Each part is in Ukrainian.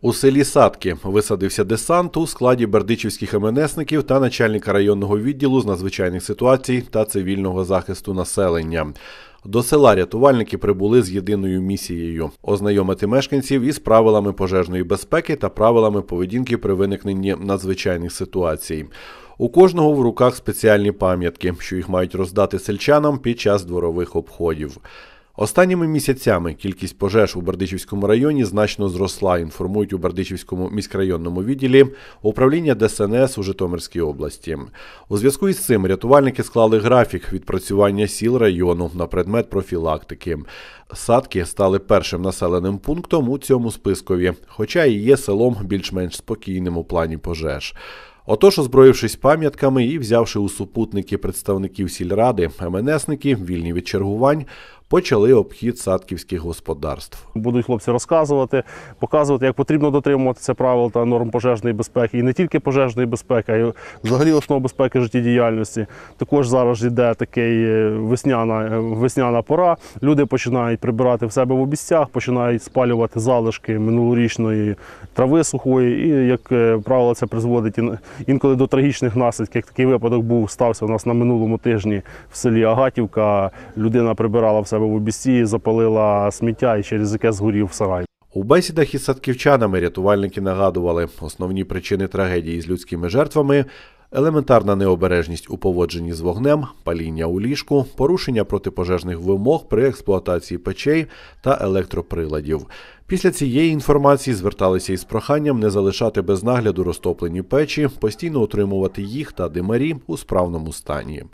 У селі Садки висадився десант у складі бердичівських МНСників та начальника районного відділу з надзвичайних ситуацій та цивільного захисту населення. До села рятувальники прибули з єдиною місією ознайомити мешканців із правилами пожежної безпеки та правилами поведінки при виникненні надзвичайних ситуацій. У кожного в руках спеціальні пам'ятки, що їх мають роздати сельчанам під час дворових обходів. Останніми місяцями кількість пожеж у Бердичівському районі значно зросла, інформують у Бердичівському міськрайонному відділі управління ДСНС у Житомирській області. У зв'язку із цим рятувальники склали графік відпрацювання сіл району на предмет профілактики. Садки стали першим населеним пунктом у цьому спискові, хоча і є селом більш-менш спокійним у плані пожеж. Отож, озброївшись пам'ятками і взявши у супутники представників сільради, МНСники, вільні від чергувань, почали обхід садківських господарств. Будуть хлопці розказувати, показувати, як потрібно дотримуватися правил та норм пожежної безпеки, і не тільки пожежної безпеки, а й взагалі основ безпеки життєдіяльності. Також зараз йде такий е, весняна, е, весняна пора. Люди починають прибирати в себе в обіцях, починають спалювати залишки минулорічної трави сухої. І, як е, правило, це призводить інколи до трагічних наслідків. Як такий випадок був стався у нас на минулому тижні в селі Агатівка. Людина прибирала в себе в обіцці, запалила сміття і через яке згорів сарай. У бесідах із садківчанами рятувальники нагадували основні причини трагедії з людськими жертвами. Елементарна необережність у поводженні з вогнем, паління у ліжку, порушення протипожежних вимог при експлуатації печей та електроприладів. Після цієї інформації зверталися із проханням не залишати без нагляду розтоплені печі, постійно утримувати їх та димарі у справному стані.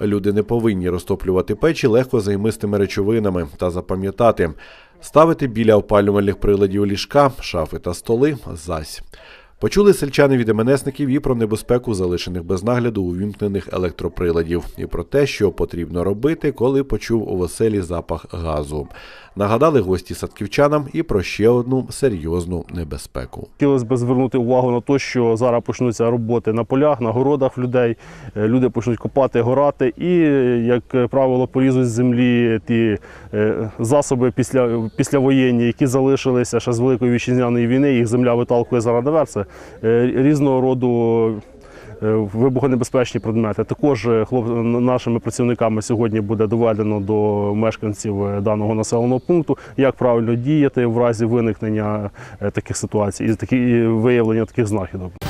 Люди не повинні розтоплювати печі легко займистими речовинами та запам'ятати ставити біля опалювальних приладів ліжка, шафи та столи зась. Почули сельчани від МНСників і про небезпеку залишених без нагляду увімкнених електроприладів, і про те, що потрібно робити, коли почув у веселі запах газу. Нагадали гості садківчанам і про ще одну серйозну небезпеку. Хотілося б звернути увагу на те, що зараз почнуться роботи на полях, на городах людей. Е, Люди почнуть копати, горати, і, як правило, порізуть з землі ті е, засоби після, післявоєнні, які залишилися ще з Великої вітчизняної війни. Їх земля виталкує зараз наверх. Це різного роду. е, Вибухонебезпечні предмети. Також е, нашими працівниками сьогодні буде доведено до мешканців е, даного населеного пункту, як правильно діяти в разі виникнення е, таких ситуацій і виявлення таких знахідок.